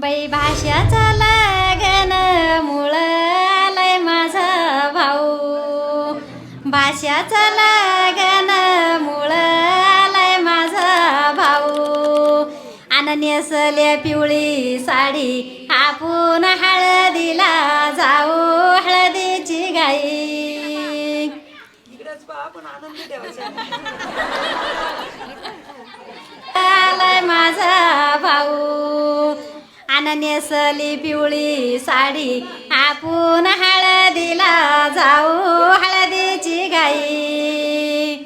बाई भाषाचा लागन मुळ आलाय माझा भाऊ. भाषाचा लागन मुळ आलाय माझा भाऊ. आणि नेसल्या पिवळी साडी आपण हळदीला जाऊ हळदीची गाई. आलाय माझा भाऊ. आणि नेसली पिवळी साडी आपण हळदीला जाऊ हळदीची गाई.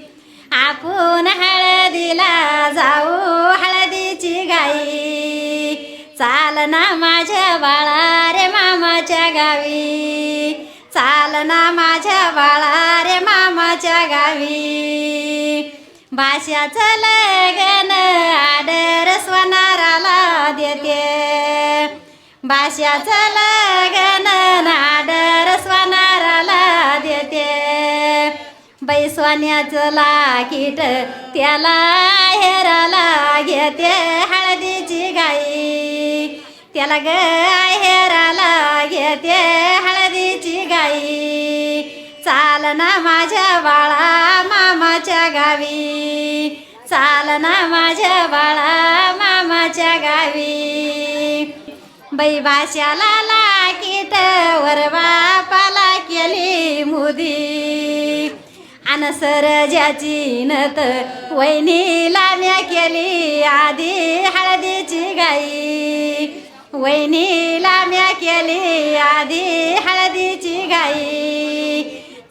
आपण हळदीला जाऊ हळदीची गाई. चाल ना माझ्या बाळा रे मामाच्या गावी. चाल ना माझ्या बाळा रे मामाच्या गावी. भाषाचं लगन आडर स्वनाराला देते. भाषाचं लगन आडर स्वनाराला देते. बाई सोन्याचं लाकीट त्याला हेराला घेते हळदीची गाई. त्याला ग हेराला घेते चाल ना माझ्या बाळा मामाच्या गावी. चाल ना माझ्या बाळा मामाच्या गावी. बाई भाषाला लाकीट वर बापाला केली मुदी. अन सरजाची नत वहिनीला म्या केली आधी हळदीची गाई. वहिनीला म्या केली आधी हळदीची गाई.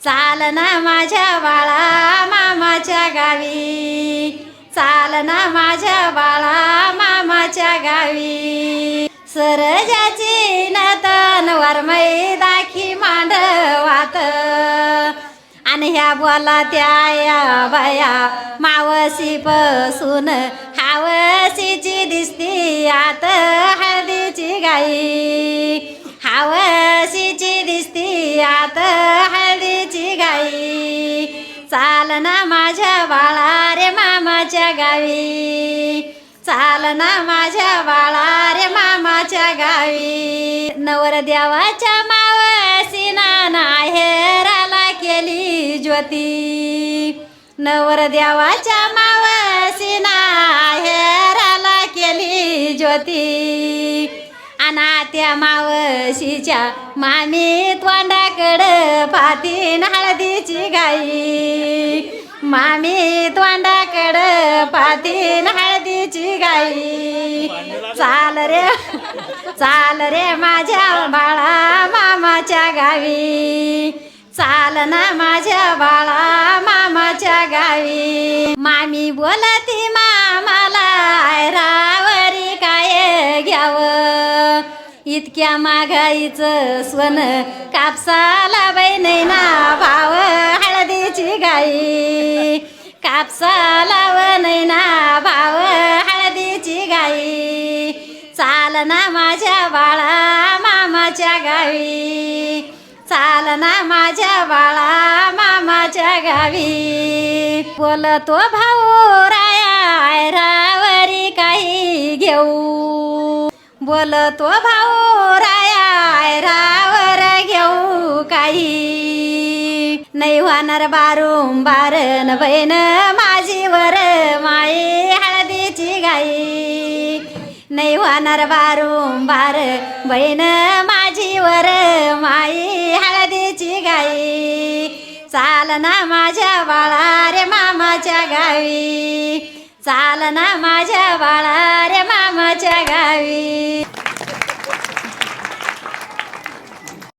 चाल ना माझ्या बाळा मामाच्या गावी. चाल ना माझ्या बाळा मामाच्या गावी. सरजाची नतन वरमई दाखी मांडवात. आणि ह्या बोला त्या या बाया मावशी पसून हावशीची दिसती आत हळदीची गाई. चाल ना माझ्या बाळा रे मामाच्या गावी. चाल ना माझ्या बाळा रे मामाच्या गावी. नवर देवाच्या मावशी नाना हेराला केली ज्योती. नवर देवाच्या मावशी हेराला केली ज्योती. अनात्या मावशीच्या मामी तोंडाकडं फातीन हळदीची मामी तोंडाकडं पातीन हळदीची गाई. चाल रे चाल रे माझ्या बाळा मामाच्या गावी. चाल ना माझ्या बाळा मामाच्या गावी. मामी बोलती मामाला रावरी काय घ्यावं? इतक्या मागाईचं स्वन कापसाला बाई नाही ना भाव. कापसा लाव नाही ना भाव हळदीची गाई. चाल ना माझ्या बाळा मामाच्या गावी. चाल ना माझ्या बाळा मामाच्या गावी. बोलतो भाऊ राया रावरी काही घेऊ. बोलतो भाऊ राया रावर घेऊ काही. नाही होणार बारुंबार न बहीण माझी वर माई हळदीची गाई. नाही होणार बारुंबार बहीण माझी वर माई हळदीची गाई. चाल ना माझ्या बाळा रे मामाच्या गावी. चाल ना माझ्या बाळा रे मामाच्या गावी.